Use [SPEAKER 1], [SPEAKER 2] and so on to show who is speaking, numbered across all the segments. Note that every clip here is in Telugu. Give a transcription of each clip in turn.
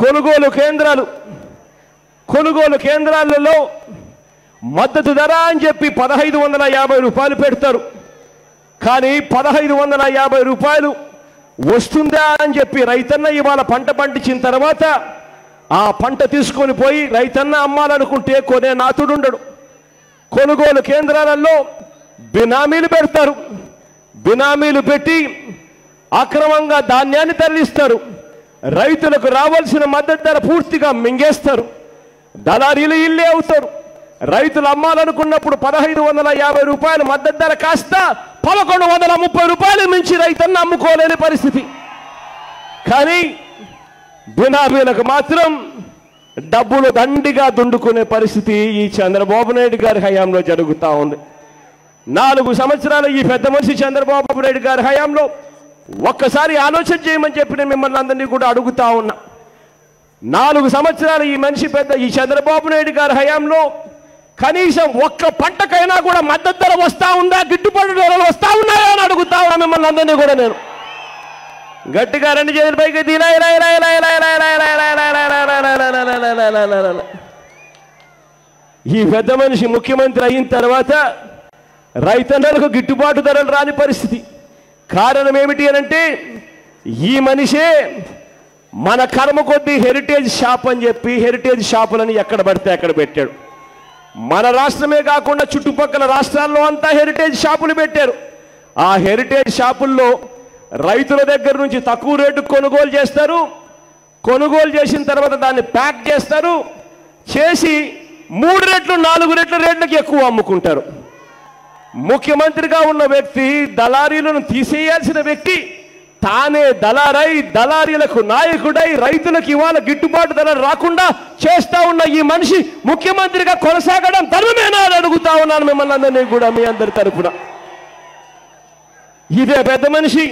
[SPEAKER 1] కొనుగోలు కేంద్రాలు కొనుగోలు కేంద్రాలలో మద్దతు ధర అని చెప్పి పదహైదు వందల యాభై రూపాయలు పెడతారు. కానీ పదహైదు వందల యాభై రూపాయలు వస్తుందా అని చెప్పి రైతన్న ఇవాళ పంట పండించిన తర్వాత ఆ పంట తీసుకొని పోయి రైతన్న అమ్మాలనుకుంటే కొనే నాతుడుండడు. కొనుగోలు కేంద్రాలలో బినామీలు పెడతారు. బినామీలు పెట్టి అక్రమంగా ధాన్యాన్ని తరలిస్తారు. రైతులకు రావాల్సిన మద్దతు ధర పూర్తిగా మింగేస్తారు. దళారీలు ఇల్లే అవుతారు. రైతులు అమ్మాలనుకున్నప్పుడు పదహైదు వందల యాభై రూపాయలు మద్దతు ధర కాస్త పదకొండు వందల ముప్పై రూపాయలు మించి రైతన్ని అమ్ముకోలేని పరిస్థితి. కానీ బినామీలకు మాత్రం డబ్బులు దండిగా దుండుకునే పరిస్థితి ఈ చంద్రబాబు నాయుడు గారి హయాంలో జరుగుతూ ఉంది. నాలుగు సంవత్సరాలు ఈ పెద్ద మనిషి చంద్రబాబు నాయుడు గారి హయాంలో ఒక్కసారి ఆలోచన చేయమని చెప్పి నేను మిమ్మల్ని అందరినీ కూడా అడుగుతా ఉన్నా నాలుగు సంవత్సరాలు ఈ మనిషి పెద్ద ఈ చంద్రబాబు నాయుడు గారి హయాంలో కనీసం ఒక్క పంటకైనా కూడా మద్దతు ధర వస్తూ ఉందా గిట్టుబాటు ధరలు వస్తూ ఉన్నాయా అని అడుగుతా ఉన్నా మిమ్మల్ని అందరినీ కూడా నేను గట్టిగా రెండు చేతుల పైకి ఈ పెద్ద మనిషి ముఖ్యమంత్రి అయిన తర్వాత రైతన్నలకు గిట్టుబాటు ధరలు రాని పరిస్థితి. కారణం ఏమిటి అని అంటే ఈ మనిషే మన కర్మ కొద్దీ హెరిటేజ్ షాప్ అని చెప్పి హెరిటేజ్ షాపులని ఎక్కడ పడితే అక్కడ పెట్టాడు. మన రాష్ట్రమే కాకుండా చుట్టుపక్కల రాష్ట్రాల్లో అంతా హెరిటేజ్ షాపులు పెట్టారు. ఆ హెరిటేజ్ షాపుల్లో రైతుల దగ్గర నుంచి తక్కువ రేటు కొనుగోలు చేస్తారు. కొనుగోలు చేసిన తర్వాత దాన్ని ప్యాక్ చేస్తారు. చేసి మూడు రెట్లు నాలుగు రెట్ల రేట్లకు ఎక్కువ అమ్ముకుంటారు. ముఖ్యమంత్రిగా ఉన్న వ్యక్తి దళారీలను తీసేయాల్సిన వ్యక్తి తానే దళారై దళారీలకు నాయకుడై రైతులకు ఇవాళ గిట్టుబాటు ధర రాకుండా చేస్తా ఉన్న ఈ మనిషి ముఖ్యమంత్రిగా కొనసాగడం ధర్మమేనా అని అడుగుతా ఉన్నాను మిమ్మల్ని అందరినీ కూడా మీ అందరి తరపున. ఇదే పెద్ద మనిషి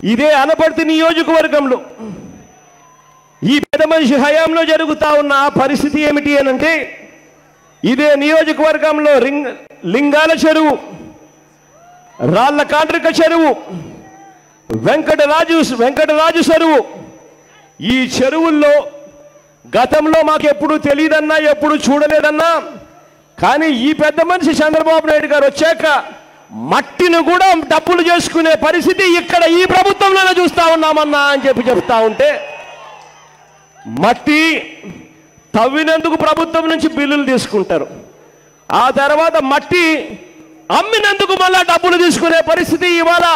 [SPEAKER 1] ఇదే అనపర్తి నియోజకవర్గంలో. ఈ పెద్ద మనిషి హయాంలో జరుగుతా ఉన్న పరిస్థితి ఏమిటి అనంటే ఇదే నియోజకవర్గంలో రింగ్ లింగాల చెరువు రాళ్ళ కాండ్రిక చెరువు వెంకటరాజు వెంకటరాజు చెరువు. ఈ చెరువుల్లో గతంలో మాకు ఎప్పుడు తెలియదన్నా ఎప్పుడు చూడలేదన్నా కానీ ఈ పెద్ద మనిషి చంద్రబాబు నాయుడు గారు వచ్చాక మట్టిని కూడా డబ్బులు చేసుకునే పరిస్థితి ఇక్కడ ఈ ప్రభుత్వంలోనే చూస్తా ఉన్నామన్నా అని చెప్పి చెప్తా ఉంటే మట్టి తవ్వినందుకు ప్రభుత్వం నుంచి బిల్లులు తీసుకుంటారు. ఆ తర్వాత మట్టి అమ్మినందుకు మళ్ళా డబ్బులు తీసుకునే పరిస్థితి ఇవాళ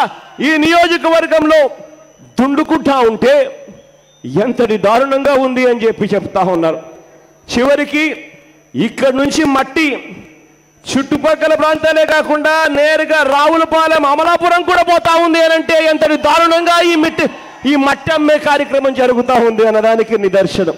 [SPEAKER 1] ఈ నియోజకవర్గంలో దుండుకుంటా ఉంటే ఎంతటి దారుణంగా ఉంది అని చెప్పి చెప్తా ఉన్నారు. చివరికి ఇక్కడి నుంచి మట్టి చుట్టుపక్కల ప్రాంతాలే కాకుండా నేరుగా రావులపాలెం అమలాపురం కూడా పోతా ఉంది అని అంటే ఎంతటి దారుణంగా ఈ మిట్టి ఈ మట్టి అమ్మే కార్యక్రమం జరుగుతూ ఉంది అన్నదానికి నిదర్శనం.